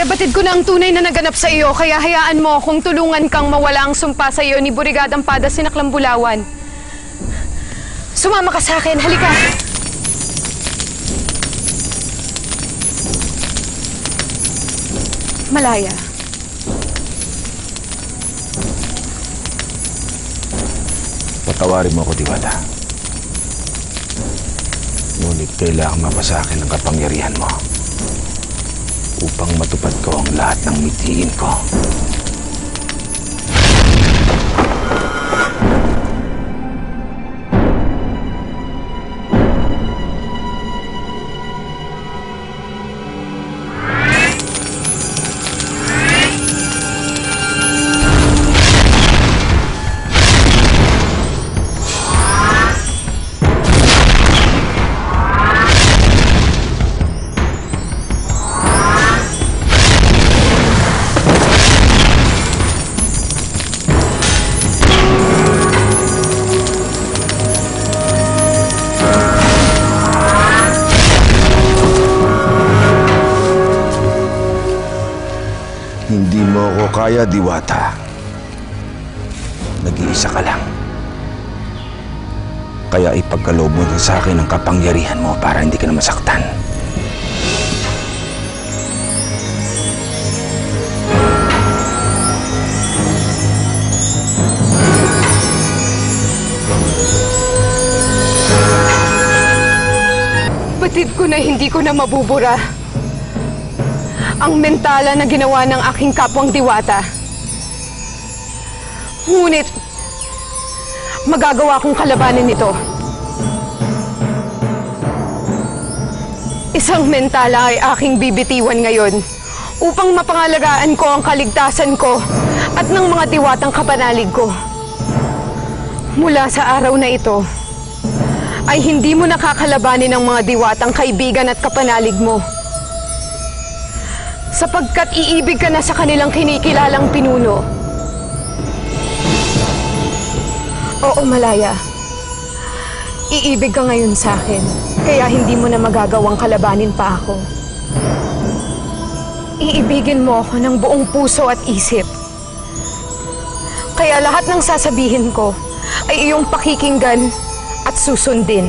Malaya, batid ko na ang tunay na naganap sa iyo, kaya hayaan mo kung tulungan kang mawala ang sumpa sa iyo ni Burigadang Pada Sinaklang Bulawan. Sumama ka sa akin, halika! Malaya. Patawarin mo ako, Diwata. Ngunit kailangan mapasa akin ang kapangyarihan mo upang matupad ko ang lahat ng mithiin ko. Kaya, Diwata. Nag-iisa ka lang. Kaya ipagkaloob mo sa akin ang kapangyarihan mo para hindi ka na masaktan. Batid ko na hindi ko na mabubura ang mentala na ginawa ng aking kapwang diwata. Ngunit, magagawa kong kalabanin ito. Isang mentala ay aking bibitiwan ngayon upang mapangalagaan ko ang kaligtasan ko at ng mga diwatang kapanalig ko. Mula sa araw na ito, ay hindi mo nakakalabanin ng mga diwatang kaibigan at kapanalig mo. Sapagkat iibig ka na sa kanilang kinikilalang pinuno. Oo, Malaya. Iibig ka ngayon sa akin, kaya hindi mo na magagawang kalabanin pa ako. Iibigin mo ako ng buong puso at isip. Kaya lahat ng sasabihin ko ay iyong pakikinggan at susundin.